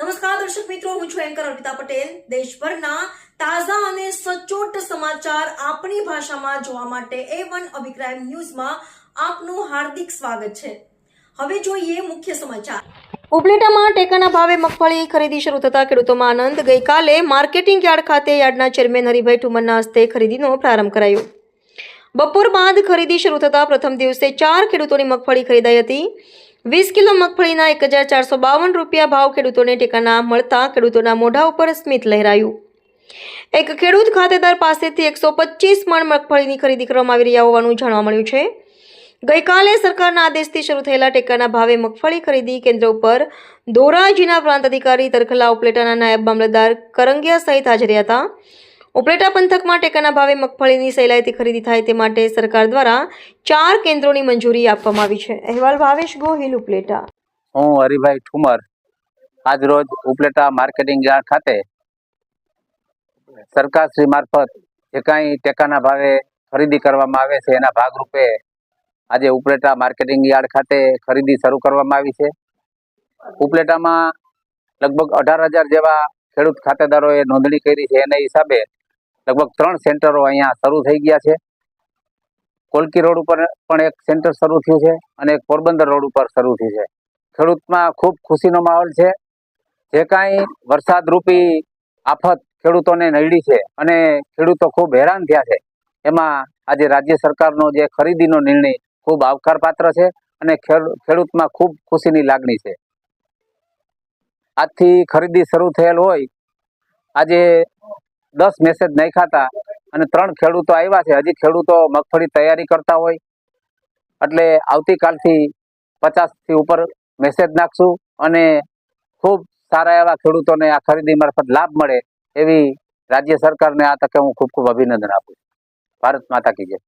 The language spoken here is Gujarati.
નમસ્કાર, દર્શક મિત્રો, હું છું એન્કર અર્પિતા પટેલ. દેશભરના તાજા અને સચોટ સમાચાર આપણી ભાષામાં જોવા માટે એ વન અભિક્રાઇમ ન્યૂઝમાં આપનું હાર્દિક સ્વાગત છે. હવે જોઈએ મુખ્ય સમાચાર. ઉપલેટામાં ટેકાના ભાવે મગફળી ખરીદી શરૂ થતા ખેડૂતોમાં આનંદ. ગઈકાલે માર્કેટિંગ યાર્ડ ખાતે યાર્ડના ચેરમેન હરિભાઈ ઠુમરના હસ્તે ખરીદીનો પ્રારંભ કરાયો. બપોર બાદ ખરીદી શરૂ થતા પ્રથમ દિવસે ચાર ખેડૂતોની મગફળી ખરીદાઈ હતી. વીસ કિલો મગફળીના એક હજાર ચારસો બાવન રૂપિયા ભાવ ખેડૂતોને ટેકાના મળતા ખેડૂતોના મોઢા ઉપર સ્મિત લહેરાયું. એક ખેડૂત ખાતેદાર પાસેથી એકસો પચીસ મણ મગફળીની ખરીદી કરવામાં આવી રહ્યા હોવાનું જાણવા મળ્યું છે. ગઈકાલે સરકારના આદેશથી શરૂ થયેલા ટેકાના ભાવે મગફળી ખરીદી કેન્દ્ર ઉપર ધોરાજીના પ્રાંત અધિકારી તરખલા ઉપલેટાના નાયબ મામલતદાર કરંગિયા સહિત હાજર હતા. ઉપલેટા પંથકમાં ટેકાના ભાવે મગફળીની સહેલાઈથી ખરીદી થાય તે માટે સરકાર દ્વારા ચાર કેન્દ્રોની મંજૂરી આપવામાં આવી છે. અહેવાલ ભાવેશ ગોહિલ, ઉપલેટા. હું હરિભાઈ ઠુમર. આજરોજ ઉપલેટા માર્કેટિંગ યાર્ડ ખાતે સરકારશ્રી મારફત જે કાંઈ ટેકાના ભાવે ખરીદી કરવામાં આવે છે, એના ભાગરૂપે આજે ઉપલેટા માર્કેટિંગ યાર્ડ ખાતે ખરીદી શરૂ કરવામાં આવી છે. ઉપલેટામાં લગભગ અઢાર હજાર જેવા ખેડૂત ખાતેદારોએ નોંધણી કરી છે. એના હિસાબે લગભગ ત્રણ સેન્ટરો અહીંયા શરૂ થઈ ગયા છે. કોલકી રોડ ઉપર પણ એક સેન્ટર શરૂ થયું છે અને એક પોરબંદર રોડ ઉપર શરૂ થયું છે. ખેડૂતમાં ખૂબ ખુશીનો માહોલ છે. જે કાંઈ વરસાદ રૂપી આફત ખેડૂતોને નડી છે અને ખેડૂતો ખૂબ હેરાન થયા છે. એમાં આજે રાજ્ય સરકારનો જે ખરીદીનો નિર્ણય ખૂબ આવકારપાત્ર છે અને ખેડ- ખેડૂતમાં ખૂબ ખુશીની લાગણી છે. આજથી ખરીદી શરૂ થયેલ હોય. આજે દસ મેસેજ નાખ્યા હતા અને ત્રણ ખેડૂતો આવ્યા છે. હજી ખેડૂતો મગફળી તૈયારી કરતા હોય. એટલે આવતીકાલથી પચાસથી ઉપર મેસેજ નાખશું અને ખૂબ સારા એવા ખેડૂતોને આ ખરીદી મારફત લાભ મળે એવી રાજ્ય સરકારને આ તકે હું ખૂબ ખૂબ અભિનંદન આપું ભારત માતા કી જય.